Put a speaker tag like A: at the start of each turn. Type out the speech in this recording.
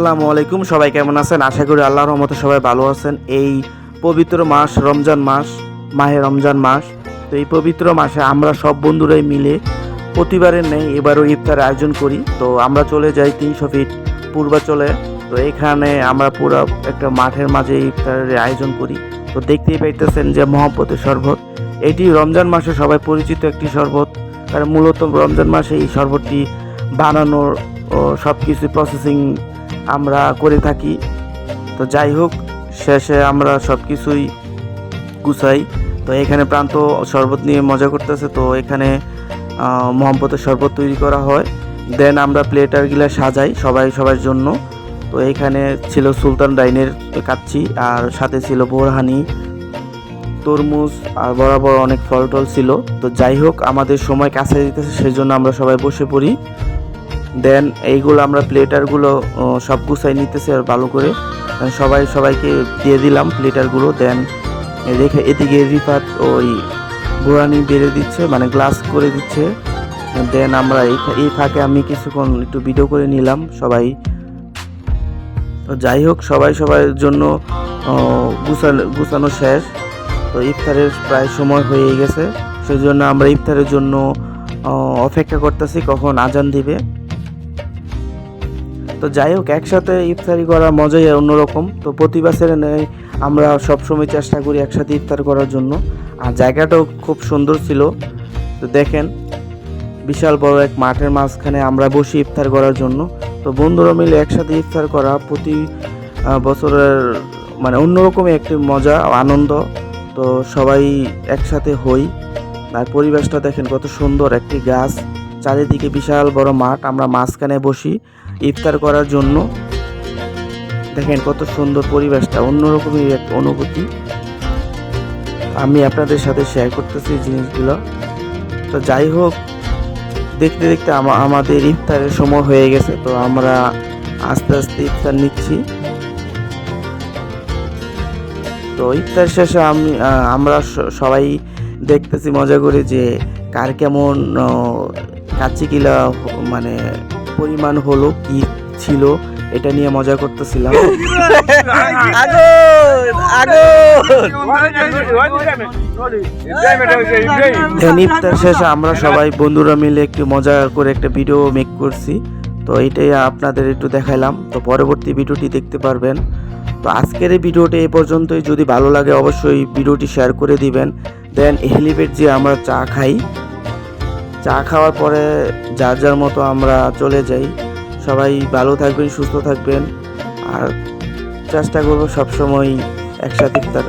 A: আসসালামু আলাইকুম। সবাই কেমন আছেন? আশা করি আল্লাহর রহমতে সবাই ভালো আছেন। এই পবিত্র মাস রমজান মাস, মাহে রমজান মাস। তো এই পবিত্র মাসে আমরা সব বন্ধুরাই মিলে প্রতিবারের নেই, এবারও ইফতার আয়োজন করি। তো আমরা চলে যাই তিনশো ফিট পূর্বাচলে। তো এখানে আমরা পুরো একটা মাঠের মাঝে ইফতারের আয়োজন করি। তো দেখতেই পাইতেছেন যে মহব্বতের শরবত। এটি রমজান মাসে সবাই পরিচিত একটি শরবত। কারণ মূলত রমজান মাসে এই শরবতটি বানানোর সব কিছু প্রসেসিং আমরা করে থাকি। তো যাই হোক শেষে আমরা সব কিছুই গুছাই। তো এখানে প্রান্ত শরবত নিয়ে মজা করতেছে। তো এখানে আহ, মহব্বতের শরবত তৈরি করা হয়। দেন আমরা প্লেটারগুলো সাজাই সবাই সবার জন্য। তো এখানে ছিল সুলতান ডাইনের কাচ্চি আর সাথে ছিল বোরহানি তরমুজ আর বরাবর অনেক ফল টল ছিল। তো যাই হোক আমাদের সময় কাছে দিতেছে সেই জন্য আমরা সবাই বসে পড়ি। দেন এইগুলো আমরা প্লেটারগুলো সব গুছাই নিতেছি আর ভালো করে। সবাই, সবাইকে দিয়ে দিলাম প্লেটারগুলো। দেন রেখে এদিকে রিফাত ওই বোরানি বেড়ে দিচ্ছে মানে গ্লাস করে দিচ্ছে। দেন আমরা এই এই ফাঁকে আমি কিছুক্ষণ একটু ভিডিও করে নিলাম সবাই। তো যাই হোক, সবাই সবার জন্য গুছানো গুছানো শেষ। তো ইফতারের প্রায় সময় হয়ে গেছে। সেই জন্য আমরা ইফতারের জন্য অপেক্ষা করতেছি কখন আজান দিবে। তো যাই হোক, একসাথে ইফতারি করার মজাই অন্যরকম। তো প্রতি বছরে নেই আমরা সবসময় চেষ্টা করি একসাথে ইফতার করার জন্য। আর জায়গাটাও খুব সুন্দর ছিল। তো দেখেন, বিশাল বড় এক মাঠের মাঝখানে আমরা বসি ইফতার করার জন্য। তো বন্ধুরা মিলে একসাথে ইফতার করা প্রতি বছরের মানে অন্যরকমই একটি মজা, আনন্দ। তো সবাই একসাথে হই। আর পরিবেশটা দেখেন কত সুন্দর, একটি গাছ, চারিদিকে বিশাল বড় মাঠ। আমরা মাঝখানে বসি। ইফতার করার জন্য। দেখেন কত সুন্দর পরিবেশটা, অন্যরকমই এক অনুভূতি। আমি আপনাদের সাথে শেয়ার করতেছি জিনিসগুলো। তো যাই হোক, দেখতে দেখতে আমাদের ইফতারের সময় হয়ে গেছে, তো আমরা আস্তে আস্তে ইফতার নিচ্ছি। তো ইফতার শেষে আমি আমরা সবাই দেখতেছি, মজা করে যে কার কেমন কাচ্চি কিলা মানে পরিমাণ হলো কি ছিল এটা নিয়ে মজা করতেছিলাম। দেন ইফতার শেষে আমরা সবাই বন্ধুরা মিলে একটু মজা করে একটা ভিডিও মেক করছি। তো এইটাই আপনাদের একটু দেখাইলাম। তো পরবর্তী ভিডিওটি দেখতে পারবেন। তো আজকের এই ভিডিওটি এই পর্যন্তই। যদি ভালো লাগে অবশ্যই ভিডিওটি শেয়ার করে দিবেন। দেন হেলিপেড যে আমরা চা খাই চা খাওয়ার পরে যার যার মতো আমরা চলে যাই। সবাই ভালো থাকবেন, সুস্থ থাকবেন। আর চেষ্টা করব সবসময় একসাথে ইফতার